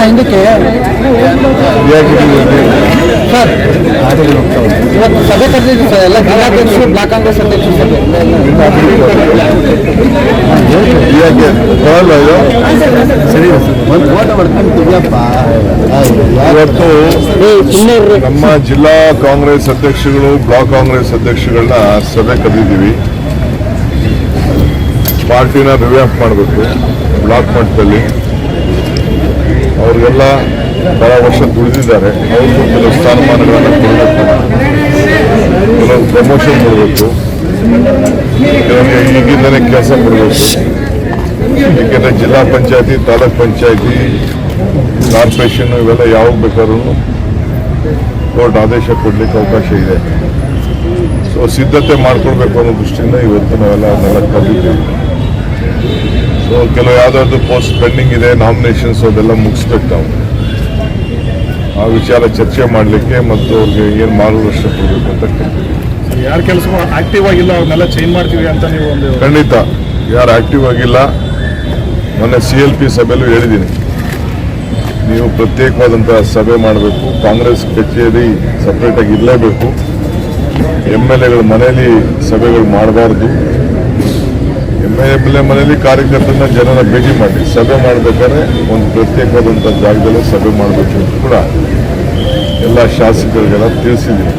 ಹಿಂದಕ್ಕೆ ಸರ್ ಎಲ್ಲ ಇವತ್ತು ನಮ್ಮ ಜಿಲ್ಲಾ ಕಾಂಗ್ರೆಸ್ ಅಧ್ಯಕ್ಷಗಳು ಬ್ಲಾಕ್ ಕಾಂಗ್ರೆಸ್ ಅಧ್ಯಕ್ಷಗಳನ್ನ ಸಭೆ ಕರೆದಿದ್ದೀವಿ ಪಾರ್ಟಿನ ರಿವ್ಯಾಂಪ್ ಮಾಡಬೇಕು ಬ್ಲಾಕ್ ಮಟ್ಟದಲ್ಲಿ ಅವರಿಗೆಲ್ಲ ಬಹಳ ವರ್ಷ ದುಡಿದಿದ್ದಾರೆ. ಅವರು ಕೆಲವು ಸ್ಥಾನಮಾನಗಳನ್ನು ಕೊಡಬೇಕು. ಕೆಲವು ಪ್ರಮೋಷನ್ ಕೊಡಬೇಕು. ಕೆಲವರಿಗೆ ಈಗಿಂದಲೇ ಕೆಲಸ ಕೊಡಬೇಕು. ಏಕೆಂದರೆ ಜಿಲ್ಲಾ ಪಂಚಾಯತಿ, ತಾಲೂಕ್ ಪಂಚಾಯತಿ, ಕಾರ್ಪೊರೇಷನ್ ಇವೆಲ್ಲ ಯಾವಾಗ ಬೇಕಾದ್ರೂ ಕೋರ್ಟ್ ಆದೇಶ ಕೊಡಲಿಕ್ಕೆ ಅವಕಾಶ ಇದೆ. ಸೊ ಸಿದ್ಧತೆ ಮಾಡ್ಕೊಳ್ಬೇಕು ಅನ್ನೋ ದೃಷ್ಟಿಯಿಂದ ಇವತ್ತು ನಾವೆಲ್ಲ ಅದನ್ನೆಲ್ಲ ಕಲಿತೀವಿ. ಸೊ ಕೆಲವು ಯಾವುದಾದ್ರು ಪೋಸ್ಟ್ ಪೆಂಡಿಂಗ್ ಇದೆ ನಾಮಿನೇಷನ್ಸ್ ಅದೆಲ್ಲ ಮುಗಿಸ್ಬೇಕು ನಾವು. ಆ ವಿಚಾರ ಚರ್ಚೆ ಮಾಡಲಿಕ್ಕೆ ಮತ್ತು ಅವ್ರಿಗೆ ಏನು ಮಾರ್ಗದರ್ಶನ ಕೊಡಬೇಕು ಅಂತ ಯಾರ ಕೆಲಸ ಆಕ್ಟಿವ್ ಆಗಿಲ್ಲ ಅವ್ರನ್ನೆಲ್ಲ ಚೇಂಜ್ ಮಾಡ್ತೀವಿ ಅಂತ ನೀವು ಒಂದು ಖಂಡಿತ. ಯಾರು ಆಕ್ಟಿವ್ ಆಗಿಲ್ಲ ಮೊನ್ನೆ ಸಿ ಎಲ್ ಪಿ ಸಭೆಯಲ್ಲೂ ಹೇಳಿದ್ದೀನಿ. ನೀವು ಪ್ರತ್ಯೇಕವಾದಂಥ ಸಭೆ ಮಾಡಬೇಕು ಕಾಂಗ್ರೆಸ್ ಕಚೇರಿ ಸಪ್ರೇಟಾಗಿ ಇರಲೇಬೇಕು. ಎಂ ಎಲ್ ಎಗಳ ಮನೆಯಲ್ಲಿ ಸಭೆಗಳು ಮಾಡಬಾರ್ದು. ಎ ಮನೆಯಲ್ಲಿ ಕಾರ್ಯಕರ್ತರನ್ನ ಜನರ ಭೇಟಿ ಮಾಡಿ ಸಭೆ ಮಾಡಬೇಕಾದ್ರೆ ಒಂದು ಪ್ರತ್ಯೇಕವಾದಂಥ ಜಾಗದಲ್ಲಿ ಸಭೆ ಮಾಡಬೇಕು ಅಂತ ಕೂಡ ಎಲ್ಲ ಶಾಸಕರಿಗೆಲ್ಲ ತಿಳಿಸಿದ್ದೀನಿ.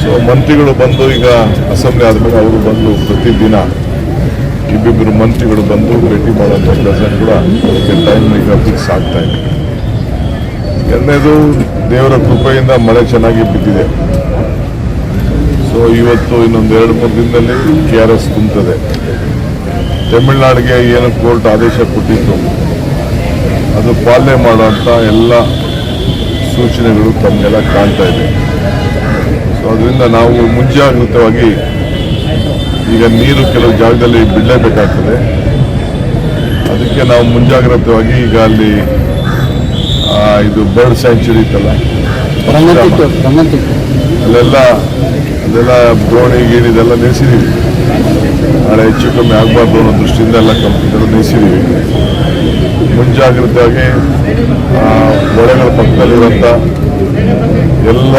ಸೊ ಮಂತ್ರಿಗಳು ಬಂದು ಈಗ ಅಸೆಂಬ್ಲಿ ಆದಮೇಲೆ ಅವರು ಬಂದು ಪ್ರತಿದಿನ ಇಬ್ಬಿಬ್ಬರು ಮಂತ್ರಿಗಳು ಬಂದು ಭೇಟಿ ಮಾಡುವಂತಹ ಕೆಲಸ ಕೂಡ ಅದಕ್ಕೆ ಟೈಮ್ ಈಗ ಫಿಕ್ಸ್ ಆಗ್ತಾ ಇದೆ. ಎರಡನೇದು, ದೇವರ ಕೃಪೆಯಿಂದ ಮಳೆ ಚೆನ್ನಾಗಿ ಬಿದ್ದಿದೆ. ಸೊ ಇವತ್ತು ಇನ್ನೊಂದು ಎರಡು ಮೂರು ದಿನದಲ್ಲಿ ಕೆ ಆರ್ ಎಸ್ ತುಂಬುತ್ತದೆ ತಮಿಳುನಾಡಿಗೆ ಏನು ಕೋರ್ಟ್ ಆದೇಶ ಕೊಟ್ಟಿತ್ತು. ಅದು ಪಾಲನೆ ಮಾಡುವಂಥ ಎಲ್ಲ ಸೂಚನೆಗಳು ತಮಗೆಲ್ಲ ಕಾಣ್ತಾ ಇದೆ. ಸೊ ಅದರಿಂದ ನಾವು ಮುಂಜಾಗ್ರತವಾಗಿ ಈಗ ನೀರು ಕೆಲವು ಜಾಗದಲ್ಲಿ ಬಿಡಲೇಬೇಕಾಗ್ತದೆ. ಅದಕ್ಕೆ ನಾವು ಮುಂಜಾಗ್ರತವಾಗಿ ಈಗ ಅಲ್ಲಿ ಇದು ಬರ್ಡ್ ಸ್ಯಾಂಚುರಿ ಇತ್ತಲ್ಲ ಅಲ್ಲೆಲ್ಲ ಅದೆಲ್ಲ ದೋಣಿ ಗೀಣಿದೆಲ್ಲ ನಿಲ್ಲಿಸಿದ್ದೀವಿ ನಾಳೆ ಹೆಚ್ಚು ಕಮ್ಮಿ ಆಗಬಾರ್ದು ಅನ್ನೋ ದೃಷ್ಟಿಯಿಂದ ಎಲ್ಲ ಕಂಪ್ನಿಗಳು ನಿಲ್ಲಿಸಿದ್ದೀವಿ. ಮುಂಜಾಗ್ರತೆಯಾಗಿ ಹೊಳೆಗಳ ಪಕ್ಕದಲ್ಲಿರುವಂಥ ಎಲ್ಲ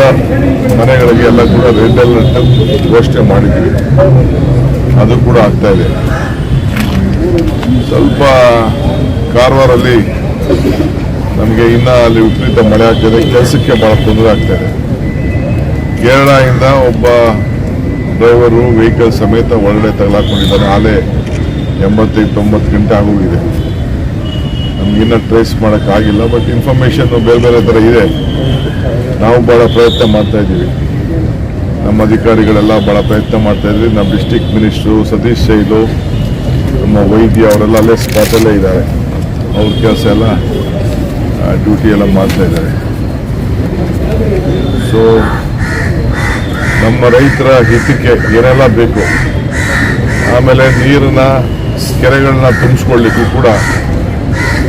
ಮನೆಗಳಿಗೆ ಎಲ್ಲ ಕೂಡ ರೆಡ್ ಅಲರ್ಟ್ ಘೋಷಣೆ ಮಾಡಿದ್ವಿ ಅದು ಕೂಡ ಆಗ್ತಾ ಇದೆ. ಸ್ವಲ್ಪ ಕಾರವಾರಲ್ಲಿ ನಮಗೆ ಇನ್ನ ಅಲ್ಲಿ ವಿಪರೀತ ಮಳೆ ಆಗ್ತಿದೆ. ಕೆಲಸಕ್ಕೆ ಭಾಳ ತೊಂದರೆ ಆಗ್ತಾ ಇದೆ. ಕೇರಳದಿಂದ ಒಬ್ಬ ಡ್ರೈವರು ವೆಹಿಕಲ್ ಸಮೇತ ಒಳಗಡೆ ತಗಲಾಕೊಂಡಿದ್ದಾರೆ. ಆಲೆ ಎಂಬತ್ತೈದು, ತೊಂಬತ್ತು ಗಂಟೆ ಆಗೋಗಿದೆ. ನಮಗಿನ್ನ ಟ್ರೇಸ್ ಮಾಡೋಕ್ಕಾಗಿಲ್ಲ ಬಟ್ ಇನ್ಫಾರ್ಮೇಷನ್ ಬೇರೆ ಬೇರೆ ಥರ ಇದೆ. ನಾವು ಭಾಳ ಪ್ರಯತ್ನ ಮಾಡ್ತಾ ಇದ್ದೀವಿ. ನಮ್ಮ ಅಧಿಕಾರಿಗಳೆಲ್ಲ ಭಾಳ ಪ್ರಯತ್ನ ಮಾಡ್ತಾ ಇದ್ವಿ ನಮ್ಮ ಡಿಸ್ಟಿಕ್ ಮಿನಿಸ್ಟ್ರು ಸತೀಶ್ ಶೈಲು, ನಮ್ಮ ವೈದ್ಯ ಅವರೆಲ್ಲ ಅಲ್ಲೇ ಸ್ಪಾಟಲ್ಲೇ ಇದ್ದಾರೆ. ಅವ್ರ ಕೆಲಸ ಎಲ್ಲ ಡ್ಯೂಟಿ ಎಲ್ಲ ಮಾಡ್ತಾ ಇದ್ದಾರೆ. ಸೊ ನಮ್ಮ ರೈತರ ಹಿತಕ್ಕೆ ಏನೆಲ್ಲ ಬೇಕು? ಆಮೇಲೆ ನೀರನ್ನ ಕೆರೆಗಳನ್ನ ತುಂಬಿಸ್ಕೊಳ್ಳಿಕ್ಕೂ ಕೂಡ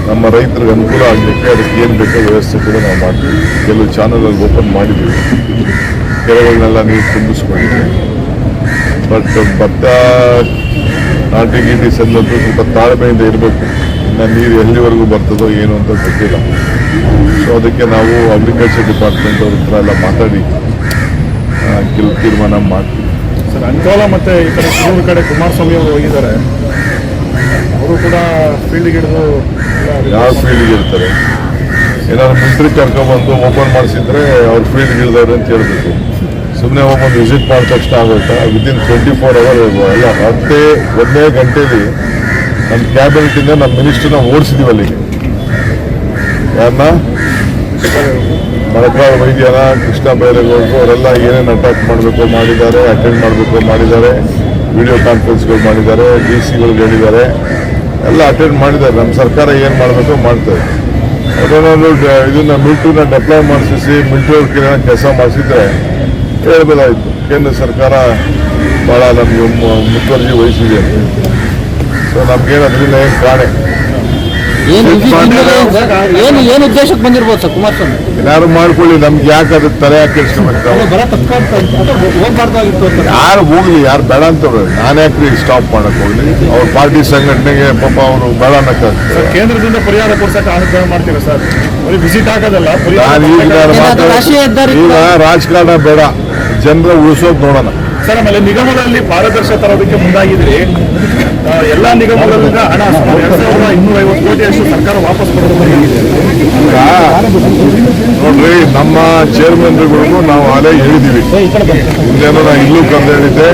ನಮ್ಮ ರೈತರಿಗೆ ಅನುಕೂಲ ಆಗಲಿಕ್ಕೆ ಅದಕ್ಕೆ ಏನು ಬೇಕೋ ವ್ಯವಸ್ಥೆ ಕೂಡ ನಾವು ಮಾಡ್ತೀವಿ. ಕೆಲವು ಚಾನಲಲ್ಲಿ ಓಪನ್ ಮಾಡಿದ್ದೀವಿ. ಕೆರೆಗಳನ್ನೆಲ್ಲ ನೀರು ತುಂಬಿಸ್ಕೊಂಡಿದ್ದೀವಿ ಬಟ್ ಭತ್ತ, ನಾಟಿ, ಗೀಟಿ ಸಂದಂತೂ ಸ್ವಲ್ಪ ತಾಳ್ಮೆಯಿಂದ ಇರಬೇಕು. ಇನ್ನು ನೀರು ಎಲ್ಲಿವರೆಗೂ ಬರ್ತದೋ ಏನು ಅಂತ ಗೊತ್ತಿಲ್ಲ. ಸೊ ಅದಕ್ಕೆ ನಾವು ಅಗ್ರಿಕಲ್ಚರ್ ಡಿಪಾರ್ಟ್ಮೆಂಟ್ ಅವ್ರ ಹತ್ರ ಎಲ್ಲ ಮಾತಾಡಿ ಆ, ಕೆಲವು ತೀರ್ಮಾನ ಮಾಡ್ತೀವಿ. ಸರ್ ಅಂಕೋಲ ಮತ್ತೆ ಈ ಕಡೆ ಶಿವಮೊಗ್ಗ ಕಡೆ ಕುಮಾರಸ್ವಾಮಿ ಅವರು ಹೋಗಿದ್ದಾರೆ. ಅವರು ಕೂಡ ಫೀಲ್ಡ್ಗೆ ಹಿಡಿದು ಯಾವ ಫೀಲ್ಡ್ಗೆ ಇರ್ತಾರೆ ಏನಾದ್ರು ಮಿಲಿಟ್ರಿ ಕರ್ಕೊಂಡ್ಬಂದು ಓಪನ್ ಮಾಡಿಸಿದ್ರೆ ಅವ್ರು ಫೀಲ್ಡ್ಗೆ ಇಳಿದವ್ರೆ ಅಂತ ಹೇಳ್ಬೇಕು. ಸುಮ್ಮನೆ ಒಬ್ಬೊಂದು ವಿಸಿಟ್ ಮಾಡಿದ ತಕ್ಷಣ ಆಗುತ್ತೆ ವಿದಿನ್ ಟ್ವೆಂಟಿ ಫೋರ್ ಅವರ್ ಎಲ್ಲ ಹತ್ತೆ ಒಂದೇ ಗಂಟೆಯಲ್ಲಿ ನಮ್ಮ ಕ್ಯಾಬಿನೆಟಿಂದ ನಮ್ಮ ಮಿನಿಸ್ಟರ್ನ ಓಡಿಸಿದೀವಿ ಅಲ್ಲಿಗೆ. ಯಾರನ್ನ ಮಳಕಾಳ ವೈದ್ಯರ ಕೃಷ್ಣ ಬೈರೇಗೌಡರು ಅವರೆಲ್ಲ ಏನೇನು ಅಟ್ಯಾಕ್ ಮಾಡಬೇಕು ಮಾಡಿದ್ದಾರೆ ಅಟೆಂಡ್ ಮಾಡಬೇಕು ಮಾಡಿದ್ದಾರೆ ವಿಡಿಯೋ ಕಾನ್ಫರೆನ್ಸ್ಗಳು ಮಾಡಿದ್ದಾರೆ ಡಿ ಸಿಗಳು ಹೇಳಿದ್ದಾರೆ, ಎಲ್ಲ ಅಟೆಂಡ್ ಮಾಡಿದ್ದಾರೆ. ನಮ್ಮ ಸರ್ಕಾರ ಏನು ಮಾಡಬೇಕು ಮಾಡ್ತಾರೆ ಅದನ್ನು ಇದನ್ನು ಮಿಲ್ಟ್ರಿನ ಡೆಪ್ಲಾಯ್ ಮಾಡಿಸಿ ಮಿಲ್ಟ್ರಿ ಅವ್ರ ಕೆಲಸ ಮಾಡಿಸಿದ್ರೆ ಹೇಳಬೇಕಾಯಿತು ಕೇಂದ್ರ ಸರ್ಕಾರ ಭಾಳ ನಮಗೆ ಮುತುವರ್ಜಿ ವಹಿಸಿದೆ. ಸೊ ನಮಗೇನು ಅದರಿಂದ ಏನು ಕಾಣೆ? ಏನು ಏನು ಏನು ಉದ್ದೇಶಕ್ಕೆ ಬಂದಿರ್ಬೋದು ಸರ್ ಕುಮಾರಸ್ವಾಮಿ? ಏನಾದ್ರು ಮಾಡ್ಕೊಳ್ಳಿ ನಮ್ಗೆ ಯಾಕೆ ಅದಕ್ಕೆ ತಲೆ ಹಾಕಿಸ್ಕೊಂಡ್ಬರ್ತಾವೆ ಬರ ಹೋಗ್ಬಾರ್ದಾಗಿತ್ತು ಅಂತ ಯಾರು ಹೋಗ್ಲಿ ಯಾರು ಬೇಡ ಅಂತ ನಾನು ಯಾಕ್ರಿ ಸ್ಟಾಪ್ ಮಾಡಕ್ ಹೋಗ್ಲಿ. ಅವ್ರ ಪಾರ್ಟಿ ಸಂಘಟನೆಗೆ ಪಾಪ ಅವರು ಬೇಡ ಅನ್ನಕ್ಕಾಗ್ತದೆ ಕೇಂದ್ರದಿಂದ ಪರಿಹಾರ ಕೊಡ್ಸಕ್ಕೆ ಅನುಗ್ರಹ ಮಾಡ್ತೀರಾ ಸರ್? ಬರೀ ವಿಸಿಟ್ ಆಗೋದಲ್ಲ ಈಗ ರಾಜಕಾರಣ ಬೇಡ. ಜನರ ಉಳಿಸೋದು ನೋಡೋಣ. ಸರ್, ಆಮೇಲೆ ನಿಗಮದಲ್ಲಿ ಪಾರದರ್ಶಕ ತರೋದಕ್ಕೆ ಮುಂದಾಗಿದ್ರಿ ಎಲ್ಲಾ ನಿಗಮಗಳಿಂದ ಹಣ ಸುಮಾರು ಎರಡ್ ಸಾವಿರದ ಇನ್ನೂರ ಐವತ್ತು ಕೋಟಿ ಅಷ್ಟು ಸರ್ಕಾರ ವಾಪಸ್ ನೋಡ್ರಿ, ನಮ್ಮ ಚೇರ್ಮನ್ಗಳಿಗೂ ನಾವು ಅದೇ ಹೇಳಿದೀವಿ. ಮುಂದೇನೋ ನಾ ಇಲ್ಲೂ ಕಂದು ಹೇಳಿದ್ದೆ.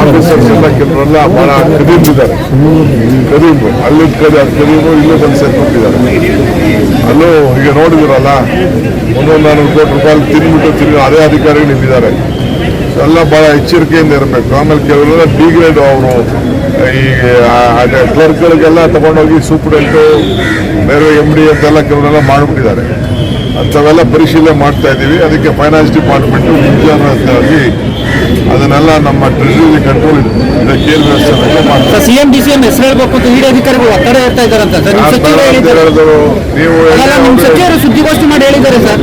ಆಫೀಸರ್ಸ್ ಎಲ್ಲ ಕೆಲವರೆಲ್ಲ ಬಹಳ ಕದೀಮಿದ್ದಾರೆ ಕದೀಮು ಅಲ್ಲಿ ಕದಿ, ಅದು ಕದೀಮು ಇಲ್ಲೂ ಬಂದು ಸೇರ್ಕೊಂಡಿದ್ದಾರೆ ಅಲ್ಲೂ ಈಗ ನೋಡಿದಿರಲ್ಲ, ಒಂದೊಂದು ನಾನ್ನೂರು ಕೋಟಿ ರೂಪಾಯಿ ತಿಂದ್ಬಿಟ್ಟು ತಿರುಗಿ ಅದೇ ಅಧಿಕಾರಿಗಳು ನಿಂತಿದ್ದಾರೆ ಎಲ್ಲ ಬಹಳ ಎಚ್ಚರಿಕೆಯಿಂದ ಇರಬೇಕು. ಆಮೇಲೆ ಕೆಲವರೆಲ್ಲ ಡಿಗ್ರೇಡ್ ಅವರು ಈ ಕ್ಲರ್ಕ್ಗಳಿಗೆಲ್ಲ ತಗೊಂಡೋಗಿ ಸೂಪ್ರೆಂಟು ಬೇರೆ ಎಂ ಡಿ ಅಂತೆಲ್ಲ ಕೆಲವರೆಲ್ಲ ಮಾಡಿಬಿಟ್ಟಿದ್ದಾರೆ. ಅಂಥವೆಲ್ಲ ಪರಿಶೀಲನೆ ಮಾಡ್ತಾ ಇದ್ದೀವಿ. ಅದಕ್ಕೆ ಫೈನಾನ್ಸ್ ಡಿಪಾರ್ಟ್ಮೆಂಟು ಮುಂಜಾಗ್ರತೆಯಾಗಿ ಅದನ್ನೆಲ್ಲ ನಮ್ಮ ಟ್ರೆಜರಿ ಕಂಟ್ರೋಲ್ ಕೇಂದ್ರ ವ್ಯವಸ್ಥೆ ಸಿ ಡಿ ಸಿ ಎಂ ಹೆಸರು ಹೇಳ್ಬೇಕು ಅಂತ ಹಿರಿಯ ಅಧಿಕಾರಿಗಳು ಒತ್ತಡ ಇರ್ತಾ ಅಂತ ಸರ್ ನೀವು ಸುದ್ದಿಗೋಷ್ಠಿ ಮಾಡಿ ಹೇಳಿದ್ದಾರೆ ಸರ್.